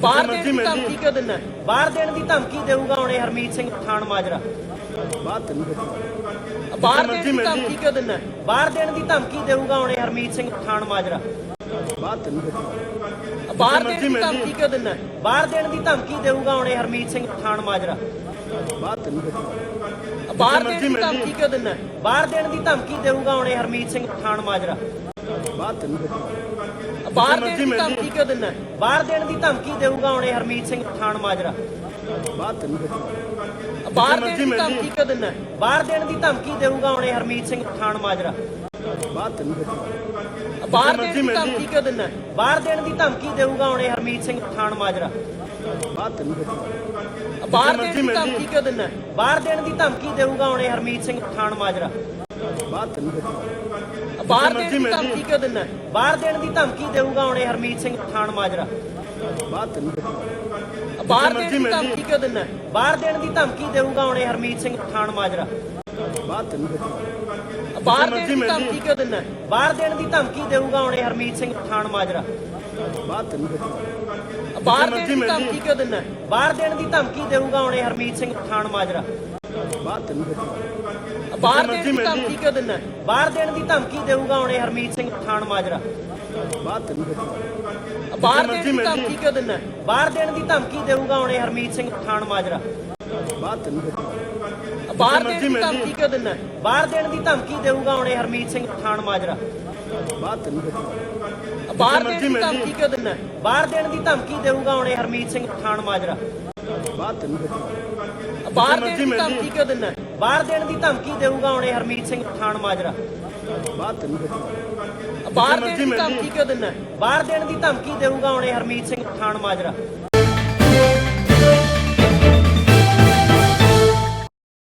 ਬਾਹਰ ਦੇਣ ਦੀ ਧਮਕੀ ਕਿਉਂ ਦਿੰਦਾ? ਬਾਹਰ ਦੇਣ ਦੀ ਧਮਕੀ ਦੇਊਗਾ ਹੁਣੇ ਹਰਮੀਤ ਸਿੰਘ ਪਠਾਨ ਮਾਜਰਾ। ਬਾਹਰ ਮਰਜ਼ੀ ਦੇਣ ਦੀ ਧਮਕੀ ਕਿਉਂ ਦਿੰਦਾ? ਬਾਹਰ ਦੇਣ ਦੀ ਧਮਕੀ ਦੇਊਗਾ ਹੁਣੇ ਹਰਮੀਤ ਸਿੰਘ ਪਠਾਨ ਮਾਜਰਾ। ਬਾਤ ਨਹੀਂ ਕਰਦਾ ਬਾਹਰ ਦੇਣ ਦੀ ਧਮਕੀ ਕਿਉਂ ਦਿੰਦਾ? ਬਾਹਰ ਦੇਣ ਦੀ ਧਮਕੀ ਦੇਊਗਾ ਹੁਣੇ ਹਰਮੀਤ ਸਿੰਘ ਪਠਾਨ ਮਾਜਰਾ। ਬਾਤ ਨਹੀਂ ਕਰਦਾ ਬਾਹਰ ਦੇਣ ਦੀ ਧਮਕੀ ਕਿਉਂ ਦਿੰਦਾ? ਬਾਹਰ ਦੇਣ ਦੀ ਧਮਕੀ ਦੇਊਗਾ ਹੁਣੇ ਹਰਮੀਤ ਸਿੰਘ ਪਠਾਨ ਮਾਜਰਾ। ਬਾਤ ਬਾਹਰ ਦੇਣ ਦੀ ਧਮਕੀ ਕਿਉਂ ਦਿੰਦਾ? ਬਾਹਰ ਦੇਣ ਦੀ ਧਮਕੀ ਦੇਊਗਾ ਹੁਣੇ ਹਰਮੀਤ ਸਿੰਘ ਪਠਾਨ ਮਾਜਰਾ। ਬਾਤ ਨਹੀਂ ਬਾਹਰ ਦੇਣ ਦੀ ਧਮਕੀ ਕਿਉਂ ਦਿੰਦਾ? ਬਾਹਰ ਦੇਣ ਦੀ ਧਮਕੀ ਦੇਊਗਾ ਹੁਣੇ ਹਰਮੀਤ ਸਿੰਘ ਪਠਾਨ ਮਾਜਰਾ। ਬਾਤ ਬਾਹਰ ਦੇਣ ਦੀ ਧਮਕੀ ਕਿਉਂ ਦਿੰਦਾ? ਬਾਹਰ ਦੇਣ ਦੀ ਧਮਕੀ ਦੇਊਗਾ ਹੁਣੇ ਹਰਮੀਤ ਸਿੰਘ ਪਠਾਨ ਮਾਜਰਾ। ਬਾਤ ਨਹੀਂ ਕਰਦਾ ਬਾਹਰ ਦੇਣ ਦੀ ਧਮਕੀ ਕਿਉਂ ਦਿੰਦਾ? ਬਾਹਰ ਦੇਣ ਦੀ ਧਮਕੀ ਦੇਊਗਾ ਹੁਣੇ ਹਰਮੀਤ ਸਿੰਘ ਪਠਾਨ ਮਾਜਰਾ। ਬਾਤ ਨਹੀਂ ਕਰਦਾ ਬਾਹਰ ਦੇਣ ਦੀ ਧਮਕੀ ਕਿਉਂ ਦਿੰਦਾ? ਬਾਹਰ ਦੇਣ ਦੀ ਧਮਕੀ ਦੇਊਗਾ ਹੁਣੇ ਹਰਮੀਤ ਸਿੰਘ ਪਠਾਨ ਮਾਜਰਾ। ਬਾਤ ਨਹੀਂ ਬਾਹਰ ਦੇਣ ਦੀ ਧਮਕੀ ਕਿਉਂ ਦਿੰਦਾ? ਬਾਹਰ ਦੇਣ ਦੀ ਧਮਕੀ ਦੇਊਗਾ ਹੁਣੇ ਹਰਮੀਤ ਸਿੰਘ ਪਠਾਨ ਮਾਜਰਾ। ਬਾਤ ਨਹੀਂ ਕਰਦਾ ਬਾਹਰ ਮਰਜ਼ੀ ਦੇਣ ਦੀ ਮਿਲਦੀ ਧਮਕੀ ਕਿਉਂ ਦਿੰਦਾ? ਬਾਹਰ ਦੇਣ ਦੀ ਧਮਕੀ ਦੇਊਗਾ ਹੁਣੇ ਹਰਮੀਤ ਸਿੰਘ ਪਠਾਨ ਮਾਜਰਾ। ਬਾਤ ਨਹੀਂ ਕਰਦਾ ਬਾਹਰ ਮਰਜ਼ੀ ਦੇਣ ਦੀ ਮਿਲਦੀ ਧਮਕੀ ਕਿਉਂ ਦਿੰਦਾ? ਬਾਹਰ ਦੇਣ ਦੀ ਧਮਕੀ ਦੇਊਗਾ ਹੁਣੇ ਹਰਮੀਤ ਸਿੰਘ ਪਠਾਨ ਮਾਜਰਾ। ਨਹੀਂ ਬਾਹਰ ਦੇਣ ਦੀ ਧਮਕੀ ਕਿਉਂ ਦਿੰਦਾ? ਬਾਹਰ ਦੇਣ ਦੀ ਧਮਕੀ ਦੇਊਗਾ ਹੁਣੇ ਹਰਮੀਤ ਸਿੰਘ ਪਠਾਨ ਮਾਜਰਾ। ਨਹੀਂ ਬਾਹਰ ਦੇਣ ਦੀ ਧਮਕੀ ਕਿਉਂ ਦਿੰਦਾ? ਬਾਹਰ ਦੇਣ ਦੀ ਧਮਕੀ ਦੇਊਗਾ ਹੁਣੇ ਹਰਮੀਤ ਸਿੰਘ ਪਠਾਨ ਮਾਜਰਾ। ਬਾਤ ਨਹੀਂ ਕਰਦਾ ਬਾਹਰ ਦੇਣ ਦੀ ਧਮਕੀ ਕਿਉਂ ਦਿੰਦਾ? ਬਾਹਰ ਦੇਣ ਦੀ ਧਮਕੀ ਦੇਊਗਾ ਹੁਣੇ ਹਰਮੀਤ ਸਿੰਘ ਪਠਾਨ ਮਾਜਰਾ। ਬਾਤ ਨਹੀਂ ਕਰਦਾ ਬਾਹਰ ਦੇਣ ਦੀ ਧਮਕੀ ਕਿਉਂ ਦਿੰਦਾ? ਬਾਹਰ ਦੇਣ ਦੀ ਧਮਕੀ ਦੇਊਗਾ ਹੁਣੇ ਹਰਮੀਤ ਸਿੰਘ ਪਠਾਨ ਮਾਜਰਾ। ਬਾਤ ਬਾਹਰ ਦੇਣ ਦੀ ਧਮਕੀ ਕਿਉਂ ਦਿੰਦਾ? ਬਾਹਰ ਦੇਣ ਦੀ ਧਮਕੀ ਦੇਊਗਾ ਹੁਣੇ ਹਰਮੀਤ ਸਿੰਘ ਪਠਾਨ ਮਾਜਰਾ। ਬਾਤ ਬਾਹਰ ਦੇਣ ਦੀ ਧਮਕੀ ਕਿਉਂ ਦਿੰਦਾ? ਬਾਹਰ ਦੇਣ ਦੀ ਧਮਕੀ ਦੇਊਗਾ ਹੁਣੇ ਹਰਮੀਤ ਸਿੰਘ ਪਠਾਨ ਮਾਜਰਾ।